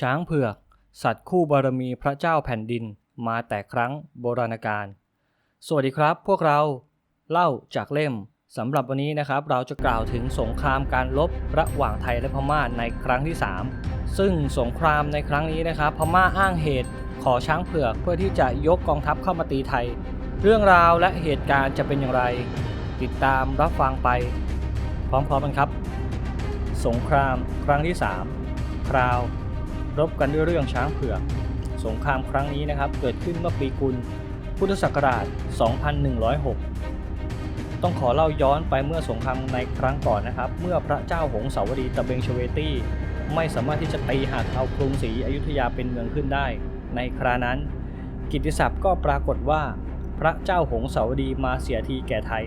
ช้างเผือก สัตว์คู่บารมีพระเจ้าแผ่นดินมาแต่ครั้งโบราณกาลสวัสดีครับพวกเราเล่าจากเล่มสำหรับวันนี้นะครับ เราจะกล่าวถึงสงครามการลบระหว่างไทยและพม่าในครั้งที่ 3 ซึ่งสงครามในครั้งนี้นะครับ พม่าอ้างเหตุขอช้างเผือกเพื่อที่จะยกกองทัพเข้ามาตีไทย เรื่องราวและเหตุการณ์จะเป็นอย่างไร ติดตามรับฟังไป พร้อมๆกันครับ สงครามครั้งที่ 3 คราว รบกันด้วยเรื่องช้างเผือก สงครามครั้งนี้นะครับ เกิดขึ้นเมื่อปีกุล พุทธศักราช 2106 ต้องขอเล่าย้อนไปเมื่อสงครามในครั้งก่อนนะครับ เมื่อพระเจ้าหงสาวดีตะเบงชเวตี้ ไม่สามารถที่จะตีหักเอากรุงศรีอยุธยาเป็นเมืองขึ้นได้ ในครานั้น กิตติศัพท์ก็ปรากฏว่า พระเจ้าหงสาวดีมาเสียทีแก่ไทย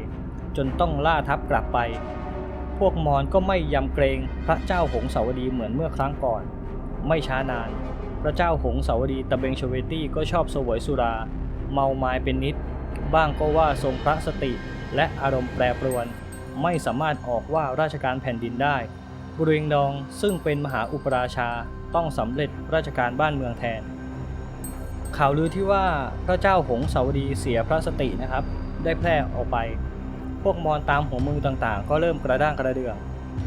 จนต้องล่าทัพกลับไป พวกมอญก็ไม่ยำเกรงพระเจ้าหงสาวดีเหมือนเมื่อครั้งก่อน ไม่ช้านาน พระเจ้าหงสาวดีตะเบงชเวตี้ก็ชอบเสวยสุรา เมาไม้เป็นนิด บ้างก็ว่าทรงพระสติและอารมณ์แปรปรวน ไม่สามารถออกว่าราชการแผ่นดินได้ บุเรงดองซึ่งเป็นมหาอุปราชาต้องสำเร็จราชการบ้านเมืองแทน ข่าวลือที่ว่าพระเจ้าหงสาวดีเสียพระสตินะครับ ได้แพร่ออกไป พวกมอญตามหัวเมืองต่างๆ ก็เริ่มกระด้างกระเดื่อง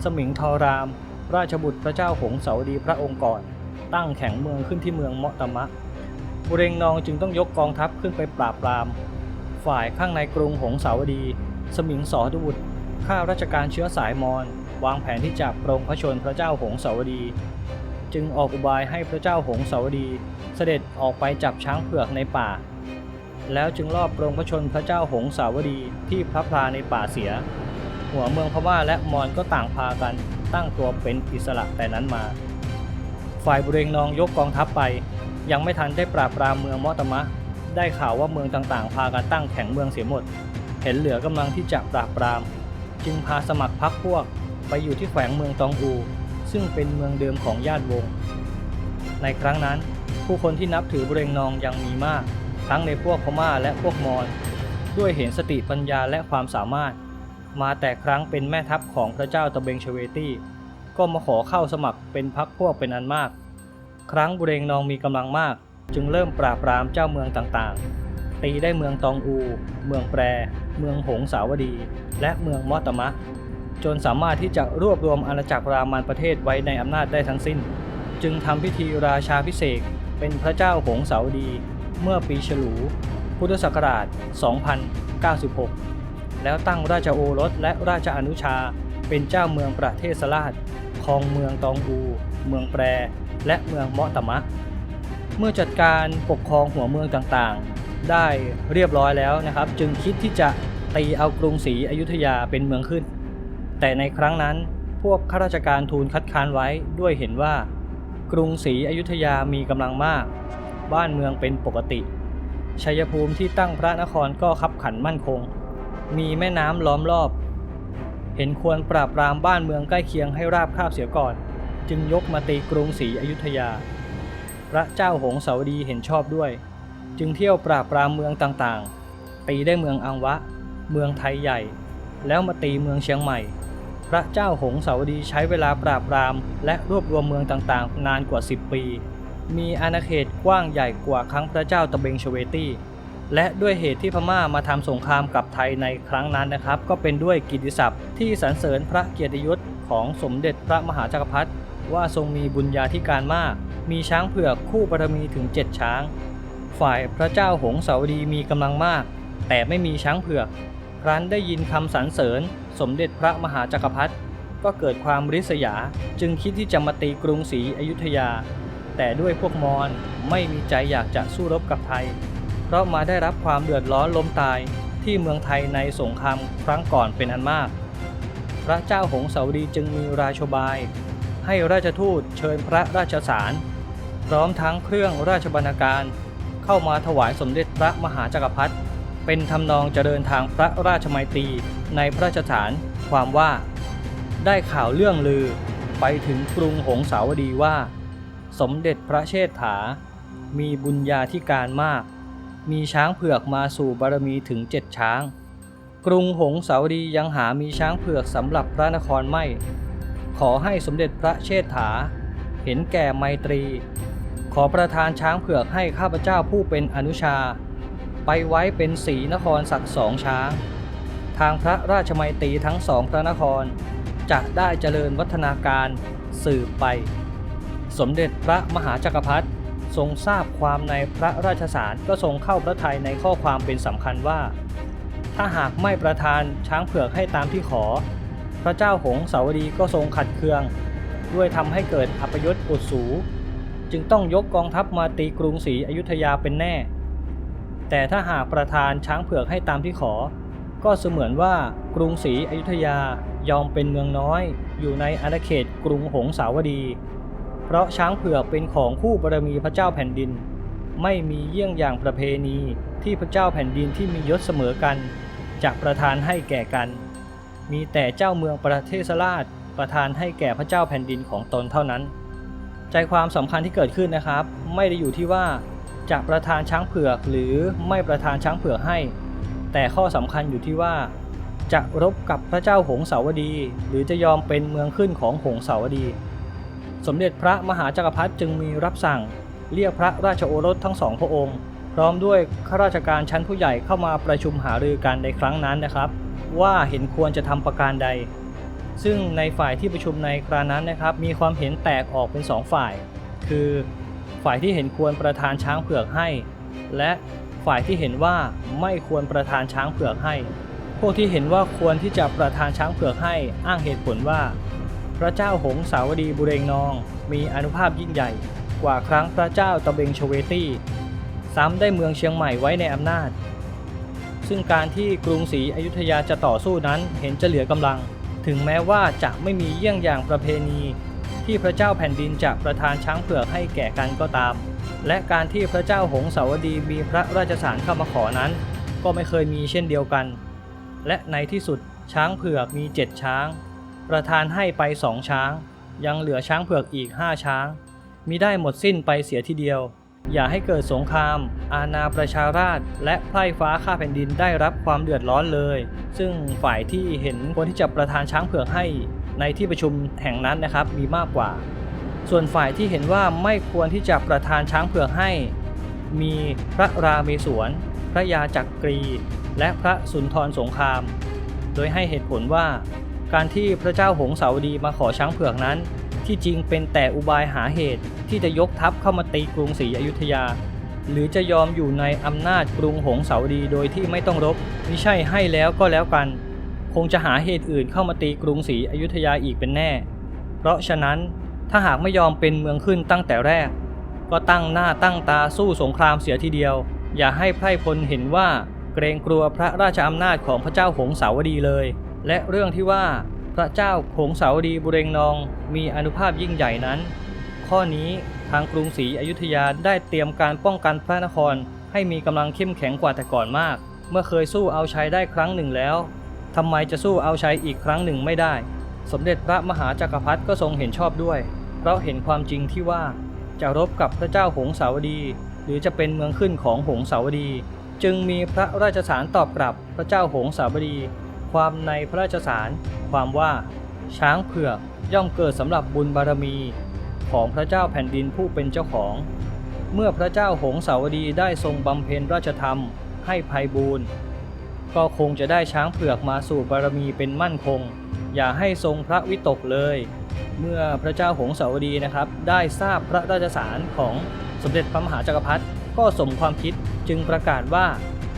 สมิงทราม ราชบุตรพระเจ้าหงสาวดีพระองค์ก่อน ตั้งแข่งเมืองขึ้นที่เมืองเมาะตะมะ บุเรงนองจึงต้องยกกองทัพขึ้นไปปราบปราม ฝ่ายข้างในกรุงหงสาวดี สมิงสอดุบุตรข้าราชการเชื้อสายมอญวางแผนที่จะปรงพระชนพระเจ้าหงสาวดี จึงออกอุบายให้พระเจ้าหงสาวดีเสด็จออกไปจับช้างเผือกในป่า แล้วจึงลอบปรงพระชนพระเจ้าหงสาวดีที่พระพลาในป่าเสีย หัวเมืองพม่าและมอญก็ต่างพากันตั้งตัวเป็นอิสระแต่นั้นมา ฝ่ายบุเรงนองยกกองทัพไป ยังไม่ทันได้ปราบปรามเมืองมอตมะ ได้ข่าวว่าเมืองต่างๆ พากันตั้งแข่งเมืองเสียหมด เห็นเหลือกำลังที่จะปราบปราม จึงพาสมัครพรรคพวกไปอยู่ที่แขวงเมืองตองอู ซึ่งเป็นเมืองเดิมของญาติวงศ์ในครั้งนั้น ผู้คนที่นับถือบุเรงนองยังมีมาก ทั้งในพวกพม่าและพวกมอญด้วยเห็นสติปัญญาและความสามารถ มาแต่ครั้งเป็นแม่ทัพของพระเจ้าตะเบงเชเวตี้ ก็มาขอเข้าสมัครเป็นพรรคพวกเป็นอันมาก ครั้งบุเรงนองมีกำลังมาก จึงเริ่มปราบปรามเจ้าเมืองต่างๆ ตีได้เมืองตองอู เมืองแปร เมืองหงสาวดี และเมืองมอตมะ จนสามารถที่จะรวบรวมอาณาจักรรามันประเทศไว้ในอำนาจได้ทั้งสิ้น จึงทำพิธีราชาพิเศษเป็นพระเจ้าหงสาวดี เมื่อปีฉลู พุทธศักราช 2096 แล้วตั้งราชโอรสและราชอนุชา เป็นเจ้าเมืองประเทศสลาดครองเมืองตองอู เมืองแปร และเมืองเมาะตะมะ เมื่อจัดการปกครองหัวเมืองต่างๆ ได้เรียบร้อยแล้วนะครับ จึงคิดที่จะตีเอากรุงศรีอยุธยาเป็นเมืองขึ้น แต่ในครั้งนั้นพวกข้าราชการทูลคัดค้านไว้ด้วยเห็นว่า กรุงศรีอยุธยามีกำลังมาก บ้านเมืองเป็นปกติชัยภูมิที่ตั้งพระนครก็คับขันมั่นคง มีแม่น้ำล้อมรอบ เห็นควรปราบปรามบ้านเมืองใกล้เคียงให้ราบคาบเสียก่อน จึงยกมาตีกรุงศรีอยุธยา พระเจ้าหงสาวดีเห็นชอบด้วย จึงเที่ยวปราบปรามเมืองต่างๆ ตีได้เมืองอังวะ เมืองไทยใหญ่ แล้วมาตีเมืองเชียงใหม่ พระเจ้าหงสาวดีใช้เวลาปราบปรามและรวบรวมเมืองต่างๆ นานกว่า 10 ปี มีอาณาเขตกว้างใหญ่กว่าครั้งพระเจ้าตะเบงชเวตี้ และด้วยเหตุที่พม่ามาทำสงครามกับไทยในครั้งนั้นนะครับ ก็เป็นด้วยกิติศัพท์ที่สรรเสริญพระเกียรติยศของสมเด็จพระมหาจักรพรรดิว่าทรงมีบุญญาธิการมาก มีช้างเผือกคู่บารมีถึง 7 ช้าง ฝ่ายพระเจ้าหงสาวดีมีกำลังมาก แต่ไม่มีช้างเผือก ครั้นได้ยินคำสรรเสริญ สมเด็จพระมหาจักรพรรดิก็เกิดความริษยาจึงคิดที่จะมาตีกรุงศรีอยุธยา แต่ด้วยพวกมอญไม่มีใจอยากจะสู้รบกับไทย ราะมาได้รับความเดือดร้อนล้มตายที่เมืองไทยในสงครามครั้งก่อนเป็นอันมาก พระเจ้าหงสาวดีจึงมีราชบาย ให้ราชทูตเชิญพระราชสาร พร้อมทั้งเครื่องราชบรรณาการเข้ามาถวายสมเด็จพระมหาจักรพรรดิเป็นทำนองจะเดินทางพระราชมัยตรีในพระราชฐานความว่า ได้ข่าวเรื่องลือไปถึงกรุงหงสาวดีว่า สมเด็จพระเชษฐา มีบุญญาธิการมาก มีช้างเผือกมาสู่บารมีถึงเจ็ดช้าง กรุงหงสาวดียังหามีช้างเผือกสำหรับพระนครไม่ ขอให้สมเด็จพระเชษฐา เห็นแก่ไมตรี ขอประทานช้างเผือกให้ข้าพเจ้าผู้เป็นอนุชา ไปไว้เป็นสีนครศักสองช้าง ทางพระราชมัยตรีทั้งสองพระนคร จะได้เจริญวัฒนาการสืบไป สมเด็จพระมหาจักรพรรดิ ทรงทราบความในพระราชสารก็ทรงเข้าพระทัยในข้อความเป็นสำคัญว่า ถ้าหากไม่ประทานช้างเผือกให้ตามที่ขอ พระเจ้าหงสาวดีก็ทรงขัดเคือง ด้วยทำให้เกิดอัปยศอุดสู จึงต้องยกกองทัพมาตีกรุงศรีอยุธยาเป็นแน่ แต่ถ้าหากประทานช้างเผือกให้ตามที่ขอ ก็เสมือนว่ากรุงศรีอยุธยายอมเป็นเมืองน้อย อยู่ในอาณาเขตกรุงหงสาวดี ราะช้างเผือกเป็นของคู่บารมีพระเจ้าแผ่นดิน ไม่มีเยี่ยงอย่างประเพณีที่พระเจ้าแผ่นดินที่มียศเสมอกันจะประทานให้แก่กัน มีแต่เจ้าเมืองประเทศราชประทานให้แก่พระเจ้าแผ่นดินของตนเท่านั้น ใจความสำคัญที่เกิดขึ้นนะครับ ไม่ได้อยู่ที่ว่าจะประทานช้างเผือกหรือไม่ประทานช้างเผือกให้ แต่ข้อสำคัญอยู่ที่ว่าจะรบกับพระเจ้าหงสาวดี หรือจะยอมเป็นเมืองขึ้นของหงสาวดี สมเด็จพระมหาจักรพรรดิจึงมีรับสั่ง เรียกพระราชโอรสทั้งสองพระองค์ พร้อมด้วยข้าราชการชั้นผู้ใหญ่เข้ามาประชุมหารือกันในครั้งนั้นนะครับ ว่าเห็นควรจะทำประการใด ซึ่งในฝ่ายที่ประชุมในครานั้นนะครับ มีความเห็นแตกออกเป็นสองฝ่าย คือฝ่ายที่เห็นควรประทานช้างเผือกให้ และฝ่ายที่เห็นว่าไม่ควรประทานช้างเผือกให้ พวกที่เห็นว่าควรที่จะประทานช้างเผือกให้อ้างเหตุผลว่า ระเจ้าหงสาวดีบุเรงนอง มีอนุภาพยิ่งใหญ่ กว่าครั้งพระเจ้าตะเบงชเวตี้ ซ้ำได้เมืองเชียงใหม่ไว้ในอำนาจ ซึ่งการที่กรุงศรีอยุธยาจะต่อสู้นั้นเห็นจะเหลือกำลัง ถึงแม้ว่าจะไม่มีเยี่ยงอย่างประเพณี ที่พระเจ้าแผ่นดินจะประทานช้างเผือกให้แก่กันก็ตาม และการที่พระเจ้าหงสาวดีมีพระราชสารเข้ามาขอนั้น ก็ไม่เคยมีเช่นเดียวกัน และในที่สุดช้างเผือกมีเจ็ดช้าง ประทานให้ไปสองช้าง ยังเหลือช้างเผือกอีกห้าช้างมิได้หมดสิ้นไปเสียทีเดียว อย่าให้เกิดสงคราม อาณาประชาราษฎรและไพร่ฟ้าข้าแผ่นดินได้รับความเดือดร้อนเลย ซึ่งฝ่ายที่เห็นควรที่จะประทานช้างเผือกให้ในที่ประชุมแห่งนั้นนะครับมีมากกว่า ส่วนฝ่ายที่เห็นว่าไม่ควรที่จะประทานช้างเผือกให้ มีพระราเมศวรพระยาจักกรี และพระสุนทรสงคราม โดยให้เหตุผลว่า การที่พระเจ้าหงสาวดีมาขอช้างเผือกนั้น ที่จริงเป็นแต่อุบายหาเหตุที่จะยกทัพเข้ามาตีกรุงศรีอยุธยา หรือจะยอมอยู่ในอำนาจกรุงหงสาวดีโดยที่ไม่ต้องรบไม่ใช่ให้แล้วก็แล้วกัน คงจะหาเหตุอื่นเข้ามาตีกรุงศรีอยุธยาอีกเป็นแน่ เพราะฉะนั้นถ้าหากไม่ยอมเป็นเมืองขึ้นตั้งแต่แรก ก็ตั้งหน้าตั้งตาสู้สงครามเสียทีเดียว อย่าให้ไพร่พลเห็นว่าเกรงกลัวพระราชอำนาจของพระเจ้าหงสาวดีเลย และเรื่องที่ว่าพระเจ้าหงสาวดีบุเรงนองมีอนุภาพยิ่งใหญ่นั้น ข้อนี้ทางกรุงศรีอยุธยาได้เตรียมการป้องกันพระนครให้มีกำลังเข้มแข็งกว่าแต่ก่อนมาก เมื่อเคยสู้เอาชัยได้ครั้งหนึ่งแล้วทำไมจะสู้เอาชัยอีกครั้งหนึ่งไม่ได้ สมเด็จพระมหาจักรพรรดิก็ทรงเห็นชอบด้วย เพราะเห็นความจริงที่ว่าจะรบกับพระเจ้าหงสาวดี หรือจะเป็นเมืองขึ้นของหงสาวดี จึงมีพระราชสารตอบกลับพระเจ้าหงสาวดี ความในพระราชสาร ความว่า ช้างเผือกย่อมเกิดสำหรับบุญบารมี ของพระเจ้าแผ่นดินผู้เป็นเจ้าของ เมื่อพระเจ้าหงสาวดีได้ทรงบำเพ็ญราชธรรมให้ภัยบูรณ์ก็คงจะได้ช้างเผือกมาสู่บารมีเป็นมั่นคง อย่าให้ทรงพระวิตกเลย เมื่อพระเจ้าหงสาวดีนะครับ ได้ทราบพระราชสารของสมเด็จพระมหาจักรพรรดิก็สมความคิดจึงประกาศว่า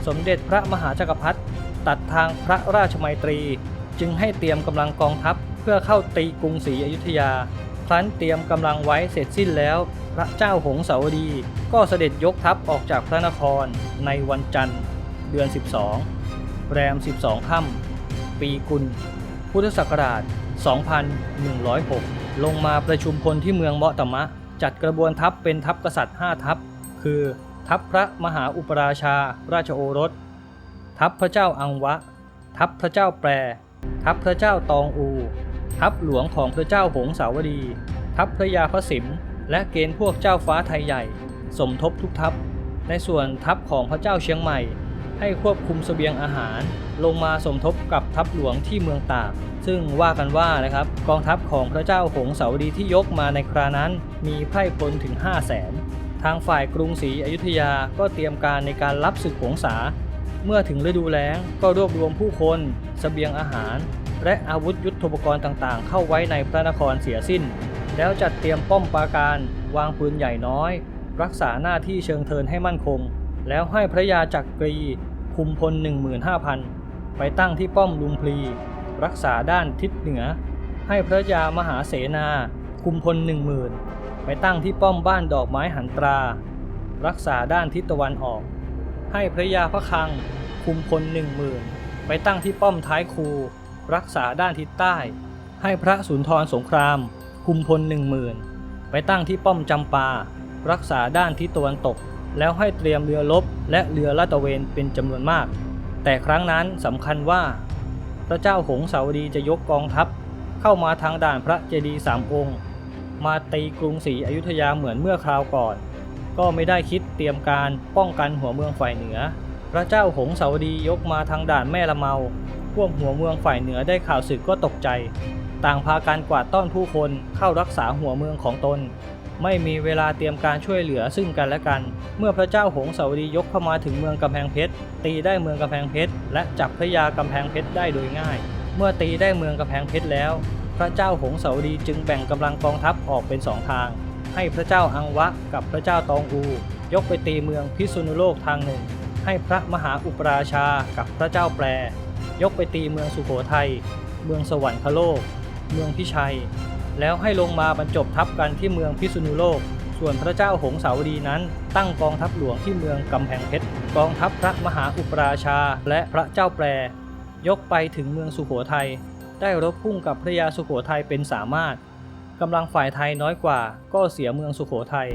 สมเด็จพระมหาจักรพรรดิ ตัดทางพระราชมัยตรี จึงให้เตรียมกำลังกองทัพเพื่อเข้าตีกรุงศรีอยุธยา ครั้นเตรียมกำลังไว้เสร็จสิ้นแล้ว พระเจ้าหงสาวดี ก็เสด็จยกทัพออกจากพระนครในวันจันทร์ เดือน 12 แรม 12 ค่ำปีกุล พุทธศักราช 2106 ลงมาประชุมพลที่เมืองเมาะตะมะ จัดกระบวนทัพเป็นทัพกษัตริย์ 5 ทัพ คือ ทัพพระมหาอุปราชา ราชโอรส ทัพพระเจ้าอังวะ ทัพพระเจ้าแปร ทัพพระเจ้าตองอู ทัพหลวงของพระเจ้าหงสาวดี ทัพพระยาพระสิมและเกณฑ์พวกเจ้าฟ้าไทยใหญ่ สมทบทุกทัพ ในส่วนทัพของพระเจ้าเชียงใหม่ ให้ควบคุมเสบียงอาหาร ลงมาสมทบกับทัพหลวงที่เมืองตาก ซึ่งว่ากันว่านะครับกองทัพของพระเจ้าหงสาวดีที่ยกมาในครานั้น มีไพร่พลถึง 5 0 0แสนทางฝ่ายกรุงศรีอยุธยาก็เตรียมการในการรับศึกหงสา เมื่อถึงฤดูแล้งก็รวบรวมผู้คนสเสบียงอาหาร และอาวุธยุทโธปกรณ์ต่างๆ เข้าไว้ในพระนครเสียสิ้น แล้วจัดเตรียมป้อมปราการ วางปืนใหญ่น้อย รักษาหน้าที่เชิงเทินให้มั่นคง แล้วให้พระยาจักรีคุมพล 15,000 ไปตั้งที่ป้อมลุมพลี รักษาด้านทิศเหนือ ให้พระยามหาเสนาคุมพล 10,000 ไปตั้งที่ป้อมบ้านดอกไม้หันตรา รักษาด้านทิศตะวันออก ให้พระยาพระคลัง คุมพล10,000ไปตั้งที่ป้อมท้ายคูรักษาด้านทิศใต้ ให้พระสุนทรสงคราม คุมพล10,000ไปตั้งที่ป้อมจำปา รักษาด้านทิศตะวันตก แล้วให้เตรียมเรือรบและเรือลาดตระเวนเป็นจำนวนมาก แต่ครั้งนั้นสำคัญว่า พระเจ้าหงสาวดีจะยกกองทัพ เข้ามาทางด่านพระเจดีย์สามองค์ มาตีกรุงศรีอยุธยาเหมือนเมื่อคราวก่อน ก็ไม่ได้คิดเตรียมการป้องกันหัวเมืองฝ่ายเหนือ พระเจ้าหงสาวดียกมาทางด่านแม่ละเมา พวกหัวเมืองฝ่ายเหนือได้ข่าวศึกก็ตกใจ ต่างพาการกวาดต้อนผู้คนเข้ารักษาหัวเมืองของตน ไม่มีเวลาเตรียมการช่วยเหลือซึ่งกันและกัน เมื่อพระเจ้าหงสาวดียกเข้ามาถึงเมืองกำแพงเพชร ตีได้เมืองกำแพงเพชร และจับพระยากำแพงเพชรได้โดยง่าย เมื่อตีได้เมืองกำแพงเพชรแล้ว พระเจ้าหงสาวดีจึงแบ่งกำลังกองทัพออกเป็นสองทาง ให้พระเจ้าอังวะกับพระเจ้าตองอู ยกไปตีเมืองพิษณุโลกทางหนึ่ง ให้พระมหาอุปราชากับพระเจ้าแปร ยกไปตีเมืองสุโขทัย เมืองสวรรคโลก เมืองพิชัย แล้วให้ลงมาบรรจบทัพกันที่เมืองพิษณุโลก ส่วนพระเจ้าหงสาวดีนั้น ตั้งกองทัพหลวงที่เมืองกำแพงเพชร กองทัพพระมหาอุปราชาและพระเจ้าแปร ยกไปถึงเมืองสุโขทัย ได้รบพุ่งกับพระยาสุโขทัยเป็นสามารถ กำลังฝ่ายไทยน้อยกว่า ก็เสียเมืองสุโขทัย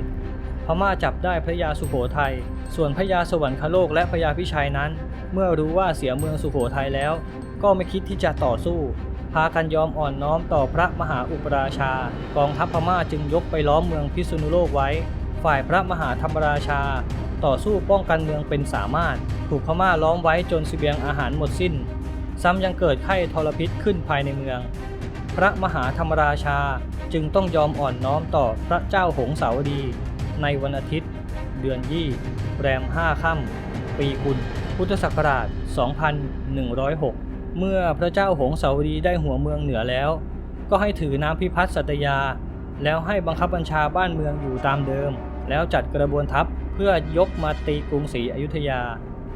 พม่าจับได้พระยาสุโขทัยส่วนพระยาสวรรคโลกและพระยาพิชัยนั้น เมื่อรู้ว่าเสียเมืองสุโขทัยแล้ว ก็ไม่คิดที่จะต่อสู้ พากันยอมอ่อนน้อมต่อพระมหาอุปราชา กองทัพพม่าจึงยกไปล้อมเมืองพิษณุโลกไว้ ฝ่ายพระมหาธรรมราชา ต่อสู้ป้องกันเมืองเป็นสามารถ ถูกพม่าล้อมไว้จนเสบียงอาหารหมดสิ้น ซ้ำยังเกิดไข้ทรพิษขึ้นภายในเมือง พระมหาธรรมราชาจึงต้องยอมอ่อนน้อมต่อพระเจ้าหงสาวดี ในวันอาทิตย์ เดือนยี่แรม5ค่ำปีกุล พุทธศักราช 2106 เมื่อพระเจ้าหงสาวดีได้หัวเมืองเหนือแล้ว ก็ให้ถือน้ำพิพัฒน์สัตยา แล้วให้บังคับบัญชาบ้านเมืองอยู่ตามเดิม แล้วจัดกระบวนทัพเพื่อยกมาตีกรุงศรีอยุธยา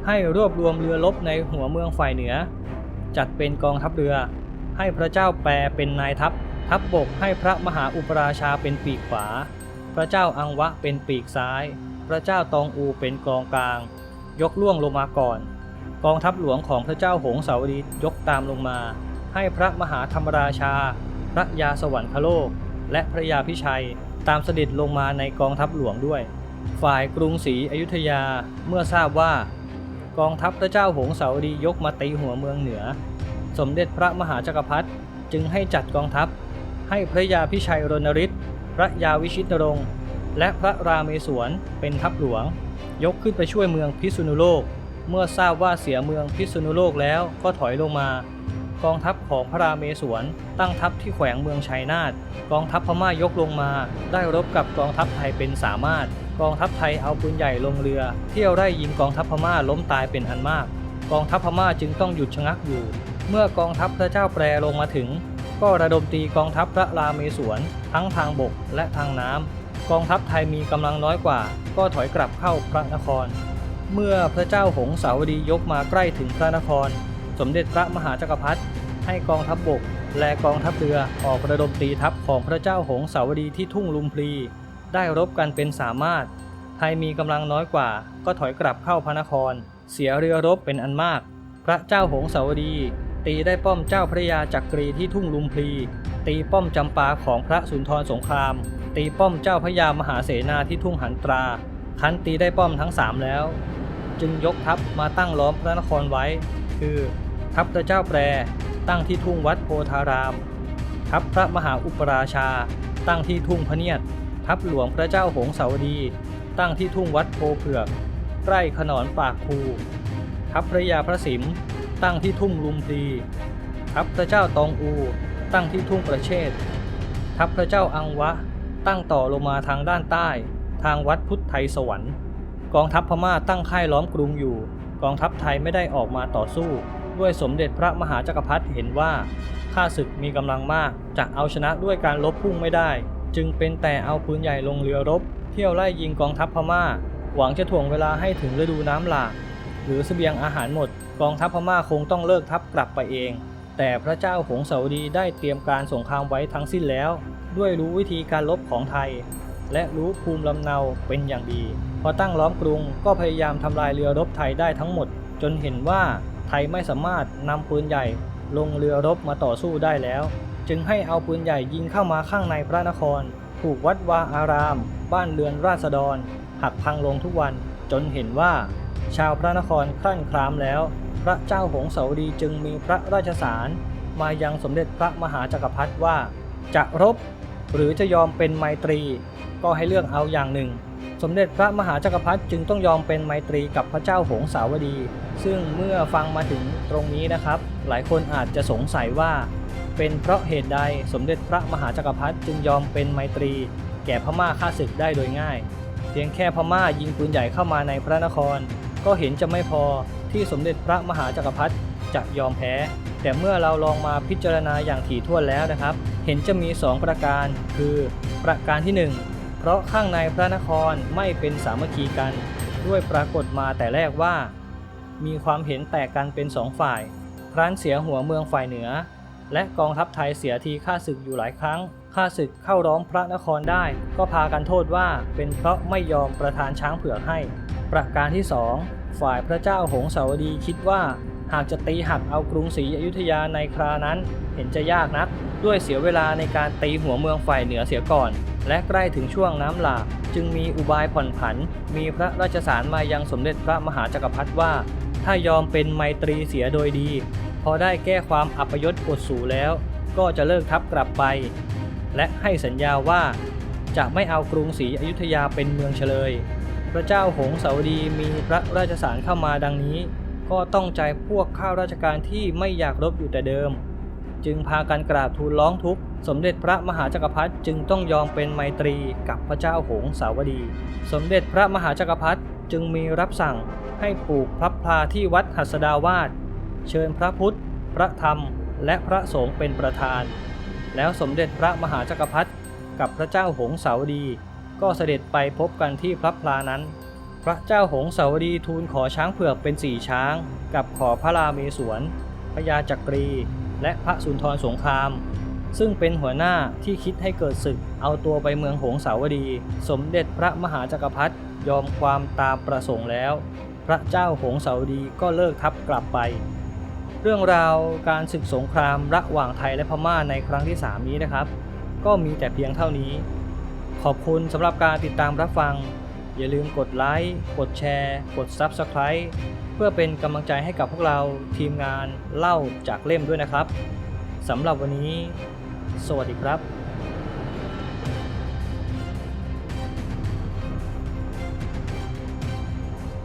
ให้รวบรวมเรือรบในหัวเมืองฝ่ายเหนือ จัดเป็นกองทัพเรือ ให้พระเจ้าแปรเป็นนายทัพ ทัพบบกให้พระมหาอุปราชาเป็นปีกขวา พระเจ้าอังวะเป็นปีกซ้าย พระเจ้าตองอูเป็นกองกลาง ยกล่วงลงมาก่อน กองทัพหลวงของพระเจ้าหงสาวดียกตามลงมา ให้พระมหาธรรมราชา พระยาสวรรคโลก และพระยาพิชัยตามเสด็จลงมาในกองทัพหลวงด้วย ฝ่ายกรุงศรีอยุธยาเมื่อทราบว่า กองทัพพระเจ้าหงสาวดียกมาตีหัวเมืองเหนือ สมเด็จพระมหาจักรพรรดิจึงให้จัดกองทัพ ให้พระยาพิชัยรณฤทธิ์พระยาวิชิตรงค์และพระราเมศวรเป็นทัพหลวง ยกขึ้นไปช่วยเมืองพิษณุโลก เมื่อทราบว่าเสียเมืองพิษณุโลกแล้วก็ถอยลงมา กองทัพของพระราเมศวรตั้งทัพที่แขวงเมืองชัยนาทกองทัพพม่ายกลงมา ได้รบกับกองทัพไทยเป็นสามารถ กองทัพไทยเอาปืนใหญ่ลงเรือ เที่ยวไล่ยิงกองทัพพม่าล้มตายเป็นอันมาก กองทัพพม่าจึงต้องหยุดชะงักอยู่ เมื่อกองทัพพระเจ้าแปรลงมาถึง ก็ระดมตีกองทัพพระราเมศวรทั้งทางบกและทางน้ำกองทัพไทยมีกำลังน้อยกว่า ก็ถอยกลับเข้าพระนคร เมื่อพระเจ้าหงสาวดียกมาใกล้ถึงพระนคร สมเด็จพระมหาจักรพรรดิให้กองทัพบบก และกองทัพเรือออกระดมตีทัพของพระเจ้าหงสาวดีที่ทุ่งลุมพลี ได้รบกันเป็นสามารถ ไทยมีกำลังน้อยกว่า ก็ถอยกลับเข้าพระนคร เสียเรือรบเป็นอันมาก พระเจ้าหงสาวดี ตีได้ป้อมเจ้าพระยาจักรีที่ทุ่งลุมพลี ตีป้อมจำปาของพระสุนทรสงคราม ตีป้อมเจ้าพระยามหาเสนาที่ทุ่งหันตรา คันตีได้ป้อมทั้งสามแล้ว จึงยกทัพมาตั้งล้อมพระนครไว้ คือทัพพระเจ้าแปรตั้งที่ทุ่งวัดโพธาราม ทัพพระมหาอุปราชา ตั้งที่ทุ่งพระเนียด ทัพหลวงพระเจ้าหงสาวดี ตั้งที่ทุ่งวัดโพเผือกใกล้ขนอนปากคูททัพพระยาพระสิมห์ ตั้งที่ทุ่งลุมพีทัพพระเจ้าตองอู ตั้งที่ทุ่งประเชษทัพพระเจ้าอังวะ ตั้งต่อลงมาทางด้านใต้ ทางวัดพุทธไทยสวรรค์ กองทัพพม่าตั้งค่ายล้อมกรุงอยู่ กองทัพไทยไม่ได้ออกมาต่อสู้ ด้วยสมเด็จพระมหาจักรพรรดิเห็นว่าข้าศึกมีกำลังมากจะเอาชนะด้วยการลบพุ่งไม่ได้ จึงเป็นแต่เอาปืนใหญ่ลงเรือรบ เที่ยวไล่ยิงกองทัพพม่า หวังจะถ่วงเวลาให้ถึงฤดูน้ำหลากหรือเสบียงอาหารหมด กองทัพพม่าคงต้องเลิกทัพกลับไปเอง แต่พระเจ้าหงสาวดีได้เตรียมการสงครามไว้ทั้งสิ้นแล้ว ด้วยรู้วิธีการลบของไทย และรู้ภูมิลำเนาเป็นอย่างดี พอตั้งล้อมกรุงก็พยายามทำลายเรือรบไทยได้ทั้งหมด จนเห็นว่าไทยไม่สามารถนำปืนใหญ่ ลงเรือรบมาต่อสู้ได้แล้ว จึงให้เอาปืนใหญ่ยิงเข้ามาข้างในพระนคร ถูกวัดวาอาราม บ้านเรือนราษฎร หักพังลงทุกวันจนเห็นว่า ชาวพระนครคลั่นคลามแล้ว พระเจ้าหงสาวดีจึงมีพระราชสารมายังสมเด็จพระมหาจักรพรรดิว่า จะรบหรือจะยอมเป็นไมตรี ก็ให้เลือกเอาอย่างหนึ่ง สมเด็จพระมหาจักรพรรดิจึงต้องยอมเป็นไมตรีกับพระเจ้าหงสาวดี ซึ่งเมื่อฟังมาถึงตรงนี้นะครับ หลายคนอาจจะสงสัยว่า เป็นเพราะเหตุใดสมเด็จพระมหาจักรพรรดิจึงยอมเป็นไมตรี แก่พม่าฆ่าศึกได้โดยง่าย เพียงแค่พม่ายิงปืนใหญ่เข้ามาในพระนคร ก็เห็นจะไม่พอที่สมเด็จพระมหาจักรพรรดิจะยอมแพ้ แต่เมื่อเราลองมาพิจารณาอย่างถี่ถ้วนแล้วนะครับ เห็นจะมี 2 ประการ คือประการที่ 1 เพราะข้างในพระนครไม่เป็นสามัคคีกัน ด้วยปรากฏมาแต่แรกว่า มีความเห็นแตกกันเป็นสองฝ่ายครั้นเสียหัวเมืองฝ่ายเหนือ และกองทัพไทยเสียทีฆ่าศึกอยู่หลายครั้งฆ่าศึกเข้าร้อมพระนครได้ ก็พากันโทษว่าเป็นเพราะไม่ยอมประทานช้างเผือกให้ ประการที่สองฝ่ายพระเจ้าหงสาวดีคิดว่า หากจะตีหักเอากรุงศรีอยุธยาในครานั้นเห็นจะยากนัก ด้วยเสียเวลาในการตีหัวเมืองฝ่ายเหนือเสียก่อน และใกล้ถึงช่วงน้ำหลากจึงมีอุบายผ่อนผัน มีพระราชสารมายังสมเด็จพระมหาจักรพรรดิว่า ถ้ายอมเป็นไมตรีเสียโดยดี พอได้แก้ความอัปยศอดสูแล้ว ก็จะเลิกทัพกลับไป และให้สัญญาว่า จะไม่เอากรุงศรีอยุธยาเป็นเมืองเฉลย พระเจ้าหงสาวดีมีพระราชสารเข้ามาดังนี้ ก็ต้องใจพวกข้าราชการที่ไม่อยากรบอยู่แต่เดิม จึงพากันกราบทูลร้องทุกข์สมเด็จพระมหาจักรพรรดิจึงต้องยอมเป็นไมตรีกับพระเจ้าหงสาวดี สมเด็จพระมหาจักรพรรดิจึงมีรับสั่งให้ปลูกพระพลาที่วัดหัสดาวาสเชิญพระพุทธ พระธรรม และพระสงฆ์เป็นประธาน แล้วสมเด็จพระมหาจักรพรรดิกับพระเจ้าหงสาวดี ก็เสด็จไปพบกันที่พระพลานั้น พระเจ้าหงสาวดีทูลขอช้างเผือกเป็นสี่ช้าง กับขอพระราเมศวรพระยาจักรี และพระสุนทรสงคราม ซึ่งเป็นหัวหน้าที่คิดให้เกิดศึกเอาตัวไปเมืองหงสาวดี สมเด็จพระมหาจักรพรรดิยอมความตามประสงค์แล้ว พระเจ้าหงสาวดีก็เลิกทัพกลับไป เรื่องราวการศึกสงครามระหว่างไทยและพม่าในครั้งที่ 3 นี้นะครับ ก็มีแต่เพียงเท่านี้ ขอบคุณสำหรับการติดตามรับฟัง อย่าลืมกดไลค์ กดแชร์ กด Subscribe เพื่อเป็นกำลังใจให้กับพวกเราทีมงานเล่าจากเล่มด้วยนะครับสำหรับวันนี้ สวัสดีครับ